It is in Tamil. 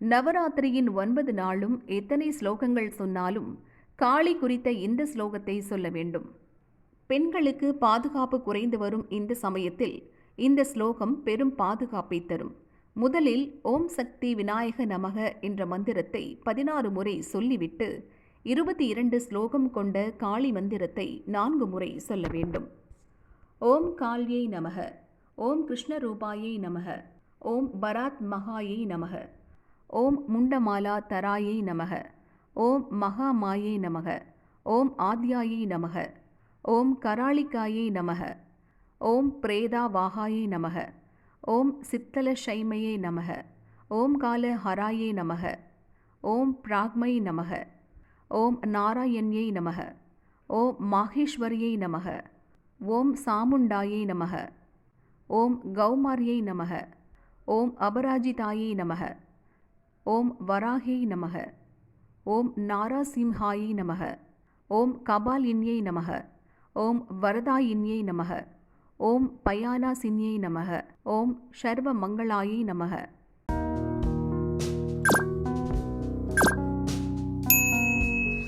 நவராத்திரியின் ஒன்பது நாளும் எத்தனை ஸ்லோகங்கள் சொன்னாலும் காளி குறித்த இந்த ஸ்லோகத்தை சொல்ல வேண்டும். பெண்களுக்கு பாதுகாப்பு குறைந்து வரும் இந்த சமயத்தில் இந்த ஸ்லோகம் பெரும் பாதுகாப்பை தரும். முதலில் ஓம் சக்தி விநாயக நமக என்ற மந்திரத்தை பதினாறு முறை சொல்லிவிட்டு இருபத்தி இரண்டு ஸ்லோகம் கொண்ட காளி மந்திரத்தை நான்கு முறை சொல்ல வேண்டும். ஓம் காளியை நமக ஓம் கிருஷ்ணரூபாயை நமக ஓம் பராத் மகாயை நமக. ஓம் முண்டமாலா தராயை நமக ஓம் மகாமாயை நமக ஓம் ஆத்யாயை நமக ஓம் கராளிக்காயை நமக ஓம் பிரேதா வாகாயை நமக ஓம் சித்தல சைமையை நமக ஓம் கால ஹராயை நமக ஓம் பிராக்மை நமக ஓம் நாராயண்யை நமக ஓம் மாகேஸ்வரியை நமக ஓம் சாமுண்டாயை நமக ஓம் கௌமாரியை நமக ஓம் அபராஜிதாயை நமக ஓம் வராகே நமக. ஓம் நாராசிம்ஹாயை நமக. ஓம் கபாலின்யை நமக. ஓம் வரதாயின்யை நமக. ஓம் பயானாசின்யை நமக. ஓம் சர்வ மங்களாயை நமக.